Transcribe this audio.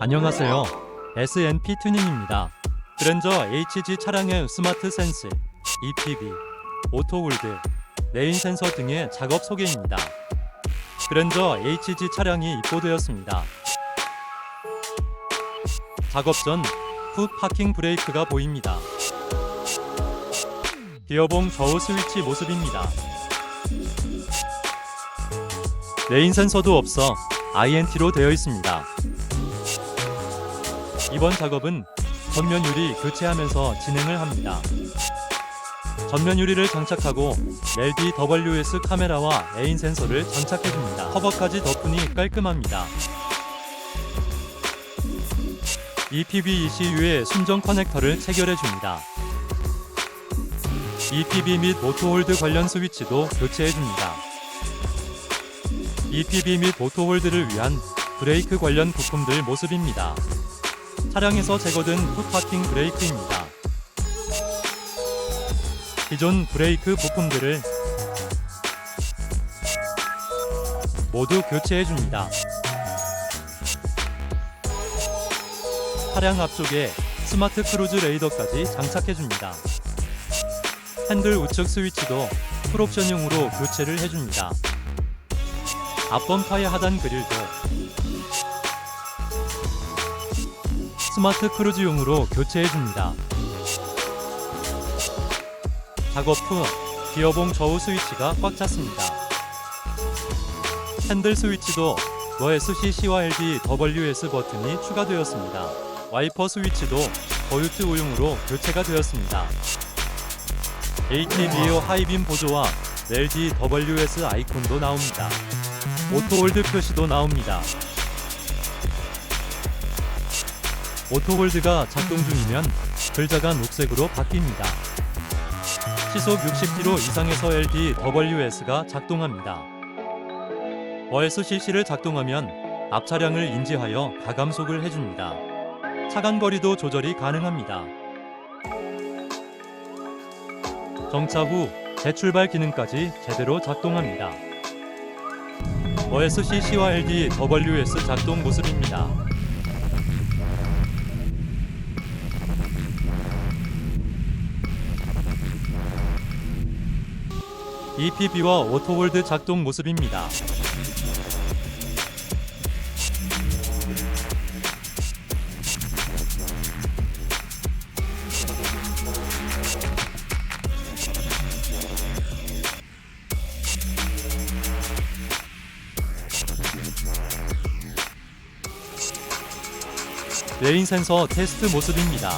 안녕하세요. S&P 튜닝입니다. 그랜저 HG 차량의 스마트 센스, EPB, 오토홀드, 레인 센서 등의 작업 소개입니다. 그랜저 HG 차량이 입고되었습니다. 작업 전 후 파킹 브레이크가 보입니다. 기어봉 좌우 스위치 모습입니다. 레인 센서도 없어 INT로 되어 있습니다. 이번 작업은 전면 유리 교체하면서 진행을 합니다. 전면 유리를 장착하고 LDWS 카메라와 애인 센서를 장착해줍니다. 커버까지 덮으니 깔끔합니다. EPB ECU에 순정 커넥터를 체결해줍니다. EPB 및 오토홀드 관련 스위치도 교체해줍니다. EPB 및 오토홀드를 위한 브레이크 관련 부품들 모습입니다. 차량에서 제거된 풋파킹 브레이크입니다. 기존 브레이크 부품들을 모두 교체해 줍니다. 차량 앞쪽에 스마트 크루즈 레이더까지 장착해 줍니다. 핸들 우측 스위치도 풀옵션용으로 교체를 해줍니다. 앞범파의 하단 그릴도 스마트 크루즈용으로 교체해줍니다. 작업 후 기어봉 저우 스위치가 꽉 찼습니다. 핸들 스위치도 VSC-C와 LD WS 버튼이 추가되었습니다. 와이퍼 스위치도 버유트 오용으로 교체가 되었습니다. HBO 하이빔 보조와 LD WS 아이콘도 나옵니다. 오토홀드 표시도 나옵니다. 오토홀드가 작동 중이면 글자가 녹색으로 바뀝니다. 시속 60km 이상에서 LDWS가 작동합니다. OSCC를 작동하면 앞 차량을 인지하여 가감속을 해줍니다. 차간 거리도 조절이 가능합니다. 정차 후 재출발 기능까지 제대로 작동합니다. OSCC와 LDWS 작동 모습입니다. EPB와 오토홀드 작동 모습입니다. 레인 센서 테스트 모습입니다.